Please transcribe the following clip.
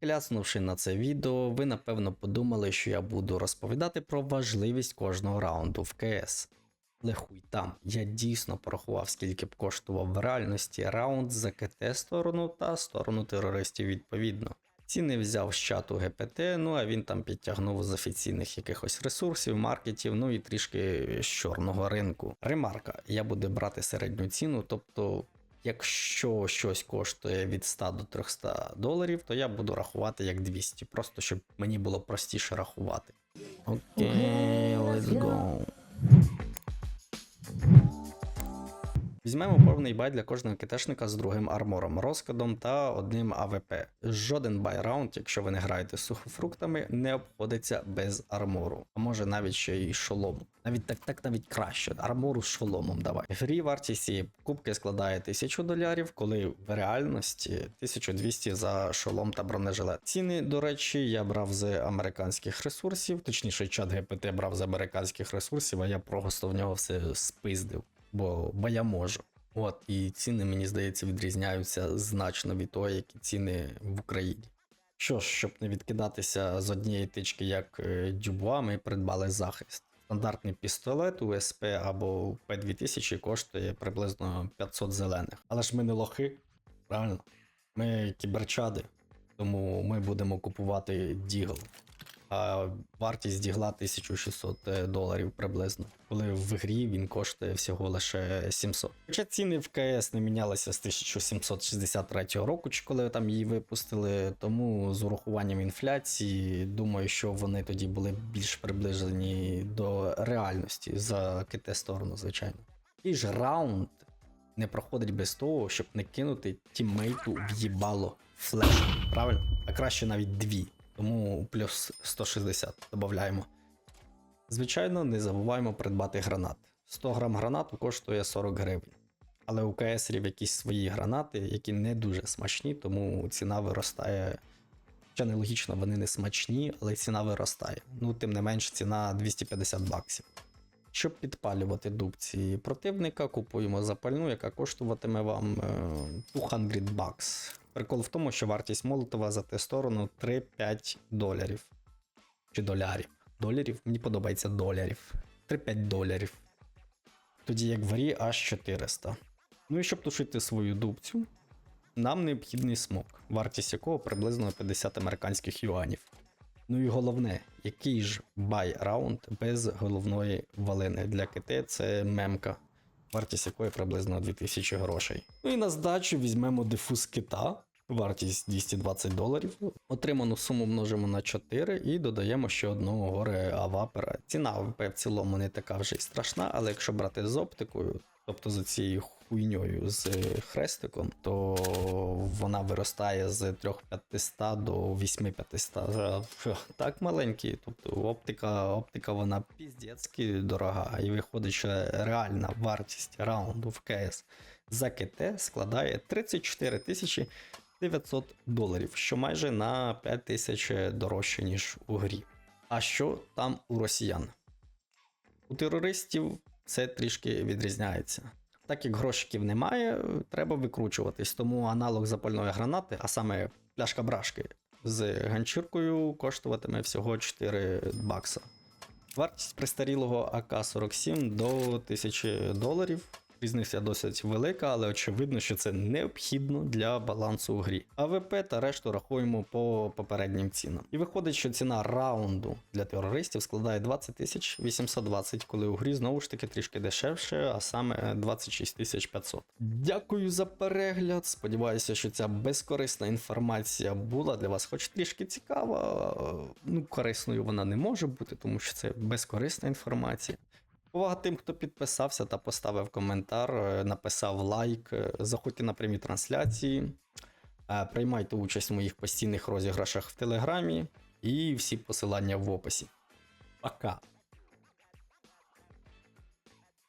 Кляснувши на це відео, ви напевно подумали, що я буду розповідати про важливість кожного раунду в КС. Але хуй там, я дійсно порахував, скільки б коштував в реальності раунд за КТ сторону та сторону терористів відповідно. Ціни взяв з чату ГПТ, ну а він там підтягнув з офіційних якихось ресурсів, маркетів, ну і трішки з чорного ринку. Ремарка: я буду брати середню ціну, тобто Якщо щось коштує від 100 до 300 доларів, то я буду рахувати як 200, просто щоб мені було простіше рахувати. Окей, Візьмемо повний бай для кожного китешника з другим армором, розкладом та одним АВП. Жоден бай-раунд, якщо ви не граєте з сухофруктами, не обходиться без армору, а може навіть ще й шолому. Навіть так, так навіть краще. Армору з шоломом давай. Грі вартість цієї кубки складає 1000 долярів, коли в реальності 1200 за шолом та бронежилет. Ціни, до речі, я брав з американських ресурсів, точніше, чат ГПТ брав з американських ресурсів, а я просто в нього все спиздив бо, бо я можу. От, і ціни, мені здається, відрізняються значно від того, які ціни в Україні. Що ж, щоб не відкидатися з однієї тички, як е, Дюбуа, ми придбали захист. Стандартний пістолет УСП або П2000 коштує приблизно 500 зелених. Але ж ми не лохи, правильно? Ми кіберчади, тому ми будемо купувати Дігл. А вартість дігла 1600 доларів приблизно, коли в грі він коштує всього лише 700. Хоча ціни в КС не мінялися з 1763 року, чи коли там її випустили, тому з урахуванням інфляції, думаю, що вони тоді були більш приближені до реальності за КТ сторону, звичайно. І ж раунд не проходить без того, щоб не кинути тіммейту в їбало флеш. Правильно? А краще навіть дві. Плюс 160 додаємо. Звичайно, не забуваємо придбати гранат. 100 грам гранату коштує 40 гривень. Але у КСРів якісь свої гранати, які не дуже смачні, тому ціна виростає. Хоча нелогічно, вони не смачні, але ціна виростає. Ну, тим не менш, ціна 250 баксів. Щоб підпалювати дубці противника, купуємо запальну, яка коштуватиме вам е, 200 бакс. Прикол в тому, що вартість молотова за ту сторону 3-5 доларів. Чи долярів. Доларів? Мені подобається доларів. 3-5 доларів. Тоді як в грі аж 400. Ну і щоб тушити свою дубцю, нам необхідний смок, вартість якого приблизно 50 американських юанів. Ну і головне, який ж бай раунд без головної валини для КТ це мемка, вартість якої приблизно 2000 грошей. Ну і на здачу візьмемо дифуз кита, вартість 220 доларів. Отриману суму множимо на 4 і додаємо ще одного горе авапера. Ціна АВП в цілому не така вже й страшна, але якщо брати з оптикою, тобто за цією хуйньою з хрестиком, то вона виростає з 3500 до 8500. Так маленький. Тобто оптика, оптика вона піздецьки дорога. І виходить, що реальна вартість раунду в КС за КТ складає 34 тисячі 900 доларів, що майже на 5 тисяч дорожче, ніж у грі. А що там у росіян? У терористів це трішки відрізняється. Так як грошиків немає, треба викручуватись. Тому аналог запальної гранати, а саме пляшка брашки з ганчіркою, коштуватиме всього 4 бакса. Вартість пристарілого АК-47 до 1000 доларів. Різниця досить велика, але очевидно, що це необхідно для балансу у грі. АВП та решту рахуємо по попереднім цінам. І виходить, що ціна раунду для терористів складає 20 тисяч 820, коли у грі знову ж таки трішки дешевше, а саме 26 тисяч 500. Дякую за перегляд. Сподіваюся, що ця безкорисна інформація була для вас хоч трішки цікава. Ну, корисною вона не може бути, тому що це безкорисна інформація. Увага тим, хто підписався та поставив коментар, е, написав лайк. Е, Заходьте на прямі трансляції, е, приймайте участь в моїх постійних розіграшах в Телеграмі і всі посилання в описі. Пока!